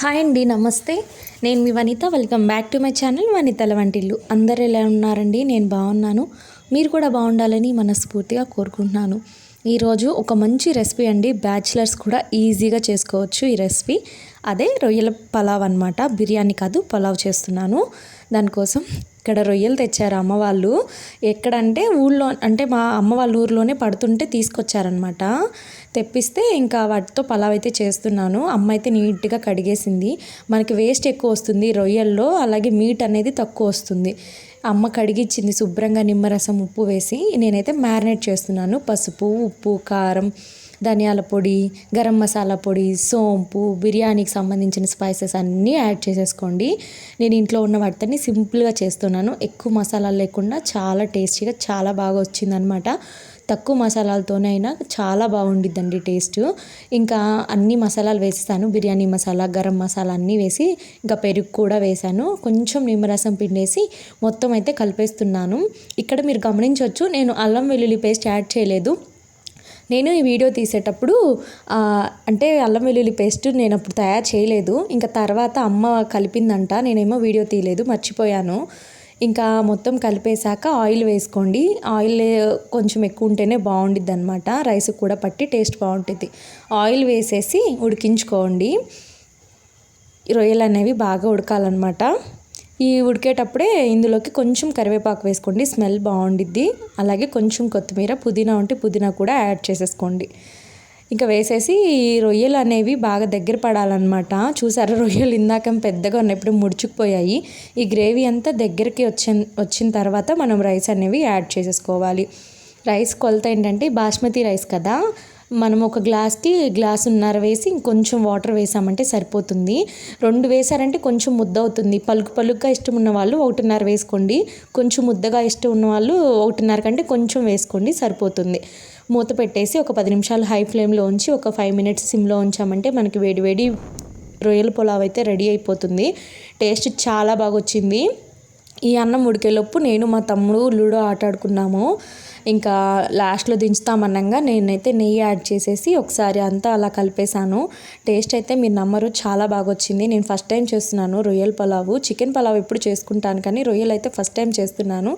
Hi అండి నమస్తే. నేను మీ Vanitha welcome back to my channel వనితల వంటిల్లు. అందరు ఎలా ఉన్నారండి? నేను బాగున్నాను. మీరు కూడా బాగుండాలని మనస్ఫూర్తిగా కోరుకుంటున్నాను. ఈరోజు ఒక మంచి రెసిపీ అండి. బ్యాచిలర్స్ కూడా ఈజీగా చేసుకోవచ్చు ఈ రెసిపీ. అదే రొయ్యల పలావ్ అనమాట బిర్యానీ కాదు పలావ్ చేస్తున్నాను. దానికోసం ఇక్కడ రొయ్యలు తెచ్చారు అమ్మ వాళ్ళు. ఎక్కడంటే ఊళ్ళో అంటే మా అమ్మ వాళ్ళ ఊర్లోనే పడుతుంటే తీసుకొచ్చారనమాట తెప్పిస్తే ఇంకా వాటితో పలావ్ అయితే చేస్తున్నాను. అమ్మ అయితే నీట్గా కడిగేసింది. మనకి వేస్ట్ ఎక్కువ వస్తుంది రొయ్యల్లో అలాగే మీట్ అనేది తక్కువ వస్తుంది. అమ్మ కడిగిచ్చింది శుభ్రంగా నిమ్మరసం ఉప్పు వేసి నేనైతే మ్యారినేట్ చేస్తున్నాను. పసుపు ఉప్పు కారం ధనియాల పొడి గరం మసాలా పొడి సోంపు బిర్యానీకి సంబంధించిన స్పైసెస్ అన్నీ యాడ్ చేసేసుకోండి. నేను ఇంట్లో ఉన్న వాటిని సింపుల్గా చేస్తున్నాను. ఎక్కువ మసాలాలు లేకుండా చాలా టేస్టీగా చాలా బాగా వచ్చిందనమాట. తక్కువ మసాలాలతోనే అయినా చాలా బాగుండిద్దండి టేస్ట్. ఇంకా అన్ని మసాలాలు వేసేసాను. బిర్యానీ మసాలా గరం మసాలా అన్నీ వేసి ఇంకా పెరుగు కూడా వేసాను. కొంచెం నిమ్మరసం పిండేసి మొత్తం అయితే కలిపేస్తున్నాను. ఇక్కడ మీరు గమనించవచ్చు నేను అల్లం వెల్లుల్లి పేస్ట్ యాడ్ చేయలేదు. నేను ఈ వీడియో తీసేటప్పుడు అంటే అల్లం వెల్లుల్లి పేస్ట్ నేను అప్పుడు తయారు చేయలేదు. ఇంకా తర్వాత అమ్మ కలిపిందంట నేనేమో వీడియో తీయలేదు మర్చిపోయాను. ఇంకా మొత్తం కలిపేశాక ఆయిల్ వేసుకోండి. ఆయిల్ కొంచెం ఎక్కువ ఉంటేనే బాగుండిద్ది అనమాట రైస్ కూడా పట్టి టేస్ట్ బాగుంటుంది. ఆయిల్ వేసేసి ఉడికించుకోండి. రొయ్యలు అనేవి బాగా ఉడకాలన్నమాట. ఈ ఉడికేటప్పుడే ఇందులోకి కొంచెం కరివేపాకు వేసుకోండి. స్మెల్ బాగుండిద్ది. అలాగే కొంచెం కొత్తిమీర పుదీనా ఉంటే పుదీనా కూడా యాడ్ చేసేసుకోండి. ఇంకా వేసేసి ఈ రొయ్యలు అనేవి బాగా దగ్గర పడాలన్నమాట. చూసారా రొయ్యలు ఇందాక పెద్దగా ఉన్నప్పుడు ముడుచుకుపోయాయి. ఈ గ్రేవీ అంతా దగ్గరికి వచ్చిన వచ్చిన తర్వాత మనం రైస్ అనేవి యాడ్ చేసేసుకోవాలి. రైస్ కొలత ఏంటంటే బాస్మతి రైస్ కదా. మనం ఒక గ్లాస్కి గ్లాసున్నర వేసి ఇంకొంచెం వాటర్ వేసామంటే సరిపోతుంది. రెండు వేసారంటే కొంచెం ముద్ద అవుతుంది. పలుకు పలుకుగా ఇష్టం ఉన్న వాళ్ళు ఒకటిన్నర వేసుకోండి. కొంచెం ముద్దగా ఇష్టం ఉన్న వాళ్ళు ఒకటిన్నర కంటే కొంచెం వేసుకోండి సరిపోతుంది. మూత పెట్టేసి ఒక పది నిమిషాలు హై ఫ్లేమ్లో ఉంచి ఒక ఫైవ్ మినిట్స్ సిమ్లో ఉంచామంటే మనకి వేడి వేడి రొయ్యల పులావ్ అయితే రెడీ అయిపోతుంది. టేస్ట్ చాలా బాగా వచ్చింది ఈ అన్నం ఉడికేలోపు నేను మా తమ్ముడు లూడో ఆట ఆడుకున్నాము. ఇంకా లాస్ట్లో దించుతామన్నంగా నేనైతే నెయ్యి యాడ్ చేసేసి ఒకసారి అంతా అలా కలిపేశాను. టేస్ట్ అయితే మీరు నమ్మరు చాలా బాగా వచ్చింది నేను ఫస్ట్ టైం చేస్తున్నాను రొయ్యల పలావు. చికెన్ పలావ్ ఎప్పుడు చేసుకుంటాను కానీ రొయ్యలు అయితే ఫస్ట్ టైం చేస్తున్నాను.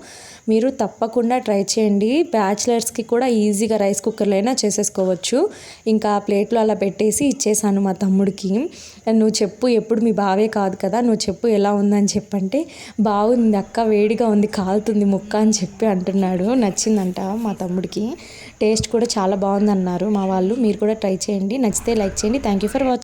మీరు తప్పకుండా ట్రై చేయండి. బ్యాచిలర్స్కి కూడా ఈజీగా రైస్ కుక్కర్లైనా చేసేసుకోవచ్చు. ఇంకా ప్లేట్లో అలా పెట్టేసి ఇచ్చేసాను మా తమ్ముడికి. నువ్వు చెప్పు ఎప్పుడు మీ బావే కాదు కదా నువ్వు చెప్పు ఎలా ఉందని చెప్పంటే బాగుంది అక్క వేడిగా ఉంది కాలుతుంది ముక్క అని చెప్పి అంటున్నాడు. నచ్చిందంట. మా తమ్ముడికి. టేస్ట్ కూడా చాలా బాగుందన్నారు మా వాళ్ళు. మీరు కూడా ట్రై చేయండి. నచ్చితే లైక్ చేయండి. Thank you for watching